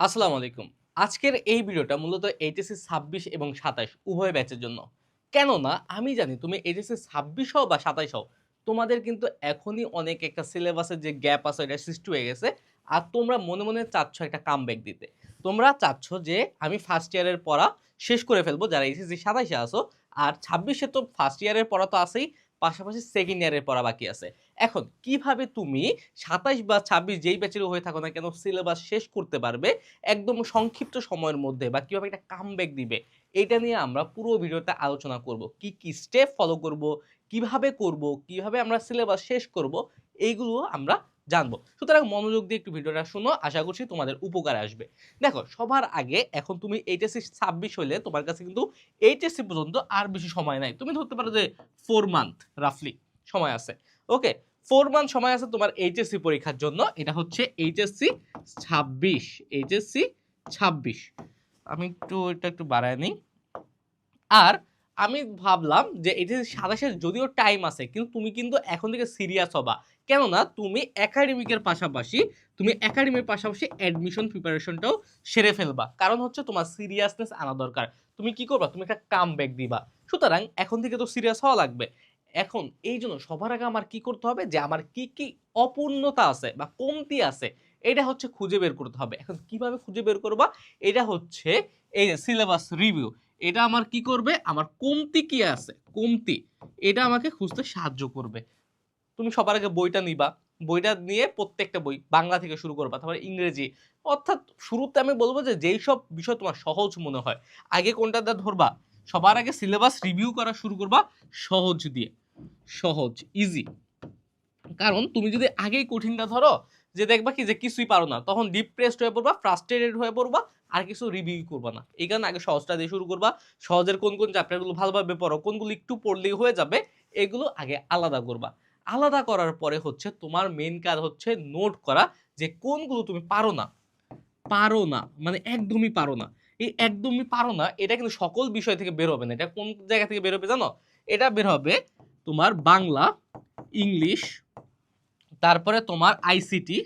আসসালামু আলাইকুম। আজকের এই ভিডিওটা মূলত এইচএসসি ছাব্বিশ এবং সাতাশ উভয় ব্যাচের জন্য। কেননা আমি জানি তুমি এইচএসসি ছাব্বিশ হও বা সাতাশ হও, তোমাদের কিন্তু এখনই অনেক একটা সিলেবাসের যে গ্যাপ আছে এটা সৃষ্টি হয়ে গেছে আর তোমরা মনে মনে চাচ্ছ একটা কাম দিতে। তোমরা চাচ্ছ যে আমি ফার্স্ট ইয়ারের পড়া শেষ করে ফেলব যারা এইচএসসি সাতাশে আসো আর ছাব্বিশে তো ফার্স্ট ইয়ারের পড়া তো আছেই, পাশাপাশি সেকেন্ড ইয়ারের পড়া বাকি আছে। এখন কীভাবে তুমি সাতাশ বা ছাব্বিশ যেই ব্যাচের হয়ে থাকো না কেন সিলেবাস শেষ করতে পারবে একদম সংক্ষিপ্ত সময়ের মধ্যে বা কীভাবে একটা কামব্যাক দিবে এটা নিয়ে আমরা পুরো ভিডিওতে আলোচনা করব। কি কি স্টেপ ফলো করব, কীভাবে করব, কীভাবে আমরা সিলেবাস শেষ করব, এইগুলো আমরা জানব। সুতরাং মনোযোগ দিয়ে একটু ভিডিওটা শুনো, আশা করছি তোমাদের উপকারে আসবে। দেখো, সবার আগে এখন তুমি এইচএসসি ছাব্বিশ হলে তোমার কাছে কিন্তু এইচএসসি পর্যন্ত আর বেশি সময় নাই। তুমি ধরতে পারো যে ফোর মান্থ রাফলি সময় আছে। ওকে ফোর মান্থ সময় আছে তোমার এইচএসসি পরীক্ষার জন্য। এটা হচ্ছে এইচএসসি ছাব্বিশ এইচএসসি ছাব্বিশ। আমি একটু, এটা একটু বাড়ায় নিই। আর আমি ভাবলাম যে এইচএসসি সাতাশের যদিও টাইম আছে, কিন্তু তুমি কিন্তু এখন থেকে সিরিয়াস হবা। কেননা তুমি একাডেমিকের পাশাপাশি, তুমি একাডেমির পাশাপাশি অ্যাডমিশন প্রিপারেশনটাও সেরে ফেলবা। কারণ হচ্ছে তোমার সিরিয়াসনেস আনা দরকার। তুমি কি করবা? তুমি একটা কাম ব্যাক দিবা। সুতরাং এখন থেকে তো সিরিয়াস হওয়া লাগবে। এখন এই জন্য সবার আগে আমার কি করতে হবে যে আমার কি কি অপূর্ণতা আছে বা কমতি আছে, এটা হচ্ছে খুঁজে বের করতে হবে। এখন কীভাবে খুঁজে বের করবা? এটা হচ্ছে এই সিলেবাস রিভিউ এটা আমার কি করবে? আমার কমতি কি আছে? কমতি, এটা আমাকে খুঁজতে সাহায্য করবে। তুমি সবার আগে বইটা নিবা। বইটা নিয়ে প্রত্যেকটা বই বাংলা থেকে শুরু করবা, তারপরে ইংরেজি। অর্থাৎ শুরুতে আমি বলব যে যেই সব বিষয় তোমার সহজ মনে হয়, আগে কোনটা ধরবা? সবার আগে সিলেবাস রিভিউ করা শুরু করবা সহজ দিয়ে। সহজ ইজি কারণ তুমি যদি আগেই কঠিনটা ধরো, যে দেখবা কি, যে কিছুই পারো না, তখন ডিপ্রেসড হয়ে পড়বা ফ্রাস্ট্রেটেড হয়ে পড়বা, আর কিছু রিভিউ করবা না। এই কারণে আগে সহজটা দিয়ে শুরু করবা। সহজের কোন কোন চ্যাপ্টারগুলো ভালোভাবে পড়ো, কোনগুলো একটু পড়লেই হয়ে যাবে, এগুলো আগে আলাদা করবা। আলাদা করার পরে হচ্ছে তোমার মেন কাজ হচ্ছে নোট করা, যে কোনগুলো তুমি পারো না। পারো না মানে একদমই পারো না। একদমই পারো না, এটা কিন্তু সকল বিষয় থেকে বের হবে না। এটা কোন জায়গা থেকে বের হবে জানো? এটা বের হবে তোমার বাংলা, ইংলিশ, তারপরে তোমার আইসিটি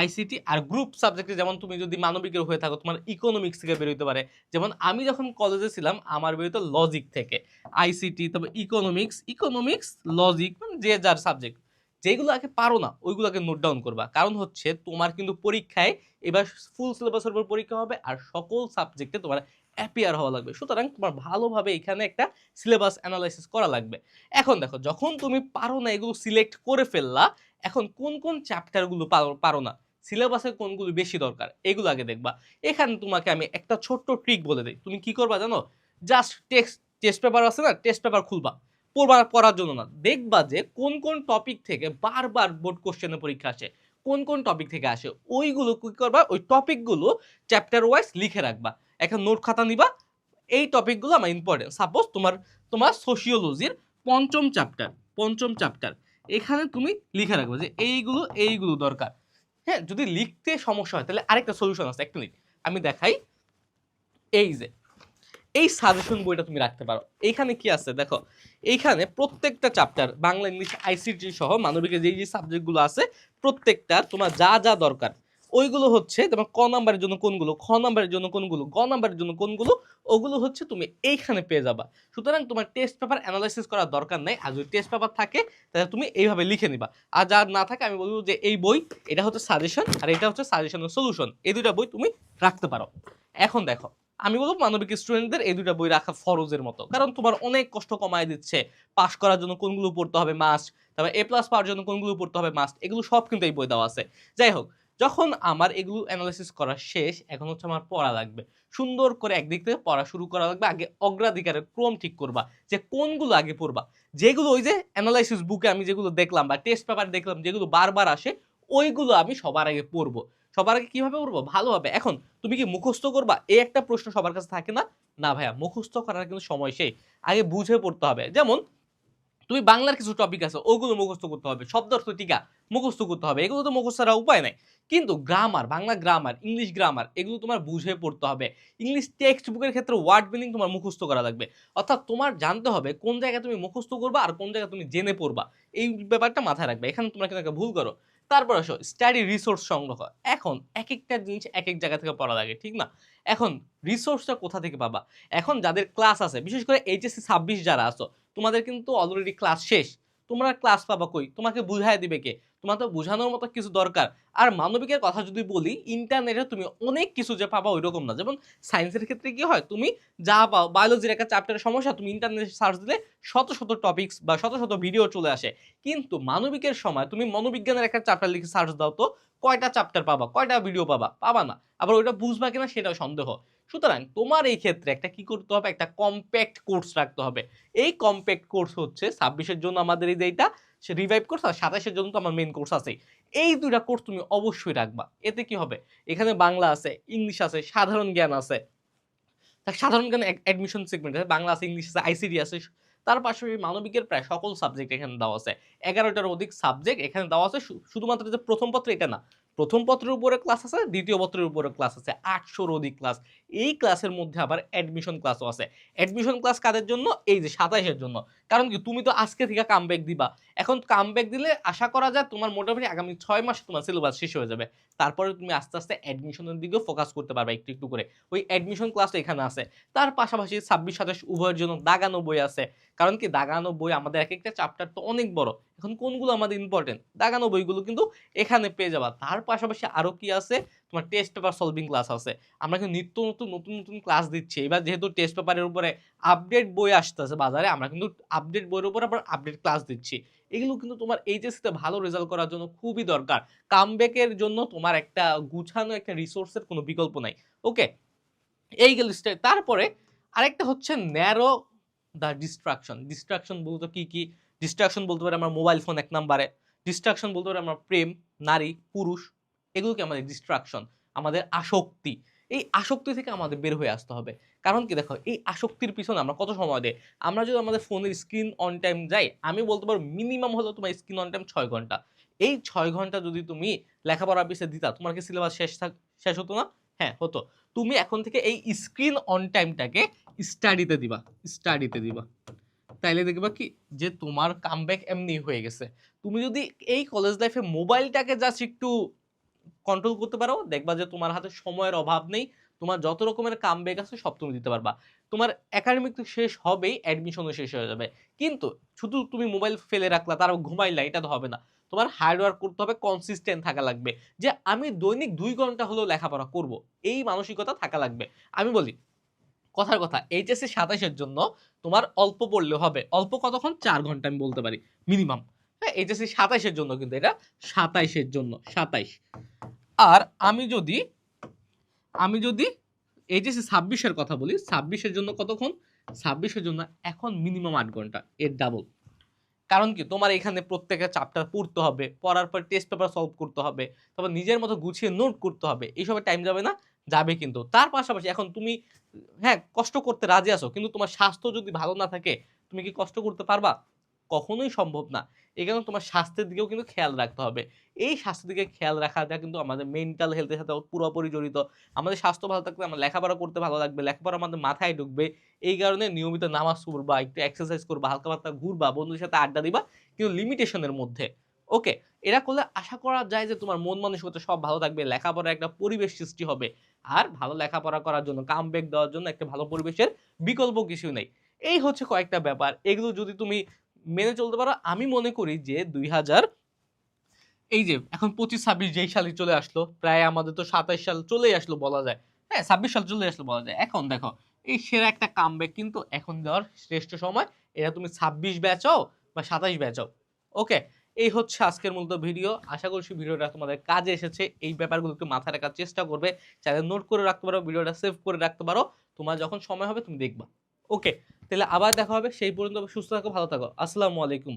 আইসিটি আর গ্রুপ সাবজেক্টে যেমন তুমি যদি মানবিকের হয়ে থাকো, তোমার ইকোনমিক্স থেকে বেরোতে পারে। যেমন আমি যখন কলেজে ছিলাম, আমার বেরোতো লজিক থেকে। আইসিটি তবে ইকোনমিক্স ইকোনমিক্স লজিক মানে যে যার সাবজেক্ট যেগুলো আগে পারো না, ওইগুলোকে নোট ডাউন করবা। কারণ হচ্ছে তোমার কিন্তু পরীক্ষায় এবার ফুল সিলেবাসের উপর পরীক্ষা হবে আর সকল সাবজেক্টে তোমার অ্যাপিয়ার হওয়া লাগবে। সুতরাং তোমার ভালোভাবে এখানে একটা সিলেবাস অ্যানালাইসিস করা লাগবে। এখন দেখো, যখন তুমি পারো না এগুলো সিলেক্ট করে ফেললা, এখন কোন কোন চ্যাপ্টারগুলো পারো- না? সিলেবাসে কোনগুলো বেশি দরকার? এগুলো আগে দেখবা। এখানে তোমাকে আমি একটা ছোট্ট ট্রিক বলে দিই। তুমি কি করবা জানো? জাস্ট টেক্সট টেস্ট পেপার আছে না? টেস্ট পেপার খুলবা। পড়ার জন্য না। দেখবা যে কোন কোন টপিক থেকে বারবার বোর্ড কোশ্চেনের পরীক্ষা আসে, কোন কোন টপিক থেকে আসে, ওইগুলো কি করবা? ওই টপিকগুলো চ্যাপ্টার ওয়াইজ লিখে রাখবা। এখন নোট খাতা নিবা, এই টপিকগুলো আমার ইম্পর্টেন্ট সাপোজ তোমার তোমার সোশিওলজির পঞ্চম চ্যাপ্টার পঞ্চম চ্যাপ্টার এখানে তুমি লিখে রাখবে যে এইগুলো এইগুলো দরকার। হ্যাঁ যদি লিখতে সমস্যা হয়, তাহলে আরেকটা সলিউশন আছে। একটা আমি দেখাই। এই যে এই সাজেশন বইটা তুমি রাখতে পারো। এইখানে কি আছে? দেখো, এইখানে প্রত্যেকটা চ্যাপ্টার বাংলা, ইংলিশ আইসিটি সহ মানবিকের যে যে সাবজেক্টগুলো আছে, প্রত্যেকটার তোমার যা যা দরকার, ওইগুলো হচ্ছে তোমার ক নাম্বারের জন্য কোনগুলো, খ নাম্বারের জন্য কোনগুলো, গ নাম্বারের জন্য কোনগুলো, ওগুলো হচ্ছে তুমি এইখানে পেয়ে যাবা। সুতরাং তোমার টেস্ট পেপার অ্যানালাইসিস করার দরকার নেই। আর যদি টেস্ট পেপার থাকে, তাহলে তুমি এইভাবে লিখে নিবা। আর যা না থাকে, আমি বলব যে এই বই, এটা হচ্ছে সাজেশন আর এটা হচ্ছে সাজেশনের সলিউশন এই দুইটা বই তুমি রাখতে পারো। এখন দেখো আমি বলব মানবিক স্টুডেন্টদের এই দুইটা বই রাখা ফরজের মতো। কারণ তোমার অনেক কষ্ট কমায় দিচ্ছে। পাস করার জন্য কোনগুলো পড়তে হবে মাস্ট তারপর এ প্লাস পাওয়ার জন্য কোনগুলো পড়তে হবে মাস্ট এগুলো সব কিন্তু এই বই দেওয়া আছে। যাই হোক, যখন আমার এগুলো অ্যানালাইসিস করা শেষ, এখন হচ্ছে আমার পড়া লাগবে। সুন্দর করে একদিক থেকে পড়া শুরু করা লাগবে। আগে অগ্রাধিকারের ক্রম ঠিক করবা যে কোনগুলো আগে পড়বা। যেগুলো ওই যে অ্যানালাইসিস বুকে আমি যেগুলো দেখলাম বা টেস্ট পেপার দেখলাম যেগুলো বারবার আসে, ওইগুলো আমি সবার আগে পড়ব। সবার আগে কীভাবে পড়ব ভালোভাবে এখন তুমি কি মুখস্থ করবা? এই একটা প্রশ্ন সবার কাছে থাকে না? না ভাইয়া, মুখস্থ করার কিন্তু সময় সেই। আগে বুঝে পড়তে হবে। যেমন তুমি বাংলার কিছু টপিক আছে, ওগুলো মুখস্থ করতে হবে। শব্দ অর্থ টিকা, মুখস্থ করতে হবে। এগুলো তো মুখস্থ করার উপায় নাই। কিন্তু grammar Bangla grammar English grammar এগুলো তোমার বুঝে পড়তে হবে। ইংলিশ টেক্সট বুকের ক্ষেত্রে ওয়ার্ড মিনিং তোমার মুখস্থ করা লাগবে। অর্থাৎ তোমার জানতে হবে কোন জায়গায় তুমি মুখস্থ করবা আর কোন জায়গায় তুমি জেনে পড়বা। এই ব্যাপারটা মাথায় রাখবে। এখানে তোমরা কিন্তু ভুল করো। তারপর আসো স্টাডি রিসোর্স সংগ্রহ। এখন এক একটা জিনিস এক এক জায়গা থেকে পড়া লাগে, ঠিক না? এখন রিসোর্সটা কোথা থেকে পাবা? এখন যাদের ক্লাস আছে, বিশেষ করে এইচএসসি ছাব্বিশ যারা আসো তোমাদের কিন্তু অলরেডি ক্লাস শেষ। তোমরা ক্লাস পাবা কই? তোমাকে বুঝাই দিবে কে? তোমার তো বোঝানোর মতো কিছু দরকার। আর মানবিকের কথা যদি বলি ইন্টারনেটে তুমি অনেক কিছু যে পাবা ওইরকম না। যেমন সায়েন্সের ক্ষেত্রে কি হয়? তুমি যা পাও বায়োলজির একটা চ্যাপ্টারের সমস্যা, তুমি ইন্টারনেটে সার্চ দিলে শত শত টপিকস বা শত শত ভিডিও চলে আসে। কিন্তু মানবিকের সময় তুমি মনোবিজ্ঞানের একটা চ্যাপ্টার লিখে সার্চ দাও তো, কয়টা চ্যাপ্টার পাবা? কয়টা ভিডিও পাবা? পাবা না। আবার ওইটা বুঝবা কিনা সেটাও সন্দেহ। সুতরাং তোমার এই ক্ষেত্রে একটা কি করতে হবে? একটা কম্প্যাক্ট কোর্স রাখতে হবে। এই কম্প্যাক্ট কোর্স হচ্ছে ছাব্বিশের জন্য আমাদের এই যে এইটা সে রিভাইভ কোর্স আর সাতাশের জন্য তো আমার মেন কোর্স আছে এই দুইটা কোর্স তুমি অবশ্যই রাখবা। এতে কি হবে? এখানে বাংলা আছে, ইংলিশ আছে, সাধারণ জ্ঞান আছে। সাধারণ জ্ঞান অ্যাডমিশন সেগমেন্ট আছে, বাংলা আছে, ইংলিশ আছে আইসিডি আছে। তার পাশাপাশি মানবিকের প্রায় সকল সাবজেক্ট এখানে দেওয়া আছে। এগারোটার অধিক সাবজেক্ট এখানে দেওয়া আছে শুধুমাত্র যে প্রথম পত্র এটা না প্রথম পত্রের উপরে ক্লাস আছে, দ্বিতীয় পত্রের উপরে ক্লাস আছে, আটশোর অধিক ক্লাস এই ক্লাসের মধ্যে আবার অ্যাডমিশন ক্লাসও আছে। অ্যাডমিশন ক্লাস কাদের জন্য? এই যে সাতাইশের জন্য। কারণ কি? তুমি তো আজকে থেকে কামব্যাক দিবা। এখন কামব্যাক দিলে আশা করা যায় তোমার মোটামুটি আগামী ছয় মাসে তোমার সিলেবাস শেষ হয়ে যাবে। তারপরে তুমি আস্তে আস্তে অ্যাডমিশনের দিকেও ফোকাস করতে পারবে একটু একটু করে। ওই অ্যাডমিশন ক্লাস এখানে আছে। তার পাশাপাশি ছাব্বিশ, সাতাশ উভয়ের জন্য দাগানো বই আছে। কারণ কি? দাগানো বই আমাদের এক একটা চ্যাপ্টার তো অনেক বড়। এখন কোনগুলো আমাদের ইম্পর্টেন্ট দাগানো বইগুলো কিন্তু এখানে পেয়ে যাবা। তার পাশাপাশি আরও কি আছে? তোমার টেস্ট পেপার সলভিং ক্লাস আছে। আমরা কিন্তু নিত্য নতুন নতুন নতুন ক্লাস দিচ্ছি। এবার যেহেতু টেস্ট পেপারের উপরে আপডেট বই আসতেছে বাজারে, আমরা কিন্তু আপডেট বইয়ের উপর আবার আপডেট ক্লাস দিচ্ছি। এগুলো কিন্তু তোমার এইচএসসিতে ভালো রেজাল্ট করার জন্য খুবই দরকার। কামব্যাকের জন্য তোমার একটা গুছানো, একটা রিসোর্সের কোনো বিকল্প নাই। ওকে এই গেল তারপরে আরেকটা হচ্ছে ন্যারো দ্য ডিস্ট্রাকশন ডিস্ট্রাকশন বলতো কি কি? ডিস্ট্রাকশন বলতে পারি আমার মোবাইল ফোন এক নাম্বারে। ডিস্ট্রাকশন বলতে পারি আমরা প্রেম, নারী, পুরুষ, এগুলোকে আমাদের ডিস্ট্রাকশন আমাদের আসক্তি। এই আসক্তি থেকে আমাদের বের হয়ে আসতে হবে। কারণ কি দেখো, এই আসক্তির পিছনে আমরা কত সময় দেয়? আমরা যদি আমাদের ফোনের স্ক্রিন অন টাইম যাই, আমি বলতে পারব মিনিমাম হলো তোমার স্ক্রিন অন টাইম ছয় ঘণ্টা। এই ছয় ঘণ্টা যদি তুমি লেখাপড়া পিছিয়ে দিতা, তোমার কি সিলেবাস শেষ থাক, শেষ হতো না? হ্যাঁ হতো। তুমি এখন থেকে এই স্ক্রিন অন টাইমটাকে স্টাডিতে দিবা স্টাডিতে দিবা। তাইলে দেখবা কি যে তোমার কামব্যাক এমনি হয়ে গেছে। তুমি যদি এই কলেজ লাইফে মোবাইলটাকে জাস্ট একটু কন্ট্রোল করতে পারো, দেখবা যে তোমার হাতে সময়ের অভাব নেই, তোমার যত রকমের কামব্যাক আছে সব তুমি দিতে পারবা। তোমার একাডেমিক তো শেষ হবেই অ্যাডমিশনও শেষ হয়ে যাবে। কিন্তু শুধু তুমি মোবাইল ফেলে রাখলা, তার ঘুমাইলা, এটা তো হবে না। তোমার হার্ডওয়ার্ক করতে হবে কনসিস্টেন্ট থাকা লাগবে। যে আমি দৈনিক দুই ঘণ্টা হলেও লেখাপড়া করব, এই মানসিকতা থাকা লাগবে। আমি বলি কথার কথা এইচএসসি সাতাশের জন্য তোমার অল্প পড়লেও হবে। অল্প কতক্ষণ? চার ঘণ্টা, আমি বলতে পারি। মিনিমাম হ্যাঁ এইচএসসি সাতাইশের জন্য কিন্তু এটা সাতাইশের জন্য সাতাইশ আর আমি যদি আমি যদি এইচএসসি ছাব্বিশের কথা বলি, ছাব্বিশের জন্য কতক্ষণ? ছাব্বিশের জন্য এখন মিনিমাম আট ঘণ্টা, এর ডাবল কারণ কি? তোমার এখানে প্রত্যেকের চ্যাপ্টার পড়তে হবে, পড়ার পর টেস্ট পেপার সলভ করতে হবে, তারপর নিজের মতো গুছিয়ে নোট করতে হবে এইসবের টাইম যাবে না। যাবে কিন্তু। তার পাশাপাশি এখন তুমি হ্যাঁ কষ্ট করতে রাজি আছো, কিন্তু তোমার স্বাস্থ্য যদি ভালো না থাকে, তুমি কি কষ্ট করতে পারবা? কখনোই সম্ভব না। এই কারণে তোমার স্বাস্থ্যের দিকেও কিন্তু খেয়াল রাখতে হবে। এই স্বাস্থ্যের দিকে খেয়াল রাখাটা কিন্তু আমাদের মেন্টাল হেলথের সাথে পুরোপুরি জড়িত। আমাদের স্বাস্থ্য ভালো থাকলে আমার লেখাপড়া করতে ভালো লাগবে, লেখাপড়া আমাদের মাথায় ঢুকবে। এই কারণে নিয়মিত নামাজ পড়বা, একটু এক্সারসাইজ করবা, হালকা পাতলা ঘুরবা, বন্ধুদের সাথে আড্ডা দিবা, কিন্তু লিমিটেশনের মধ্যে। ওকে এরা করলে আশা করা যায় যে তোমার মন মানসিকতা সব ভালো থাকবে, লেখাপড়ার একটা পরিবেশ সৃষ্টি হবে। আর ভালো লেখাপড়া করার জন্য কাম দেওয়ার জন্য একটা ভালো পরিবেশের বিকল্প কিছু নেই। এই হচ্ছে কয়েকটা ব্যাপার। এগুলো যদি তুমি মেনে চলতে পারো, আমি মনে করি যে দুই হাজার এই যে, এখন পঁচিশ, ছাব্বিশ যেই সালে চলে আসলো, প্রায় আমাদের তো সাতাইশ সাল চলেই আসলো বলা যায়। হ্যাঁ ছাব্বিশ সাল চলে আসলো বলা যায়। এখন দেখো, এই সেরা একটা কামব্যাক কিন্তু এখন দেওয়ার শ্রেষ্ঠ সময়, এটা তুমি ছাব্বিশ ব্যাচাও বা সাতাইশ ব্যাচাও ওকে এই হচ্ছে আজকের মূলত ভিডিও। আশা করছি ভিডিওটা তোমাদের কাজে এসেছে। এই ব্যাপারগুলো একটু মাথায় রাখার চেষ্টা করবে। চাইলে নোট করে রাখতে পারো, ভিডিওটা সেভ করে রাখতে পারো। তোমার যখন সময় হবে তুমি দেখবা। ওকে তাহলে আবার দেখা হবে। সেই পর্যন্ত সুস্থ থাকো, ভালো থাকো। আসসালামু আলাইকুম।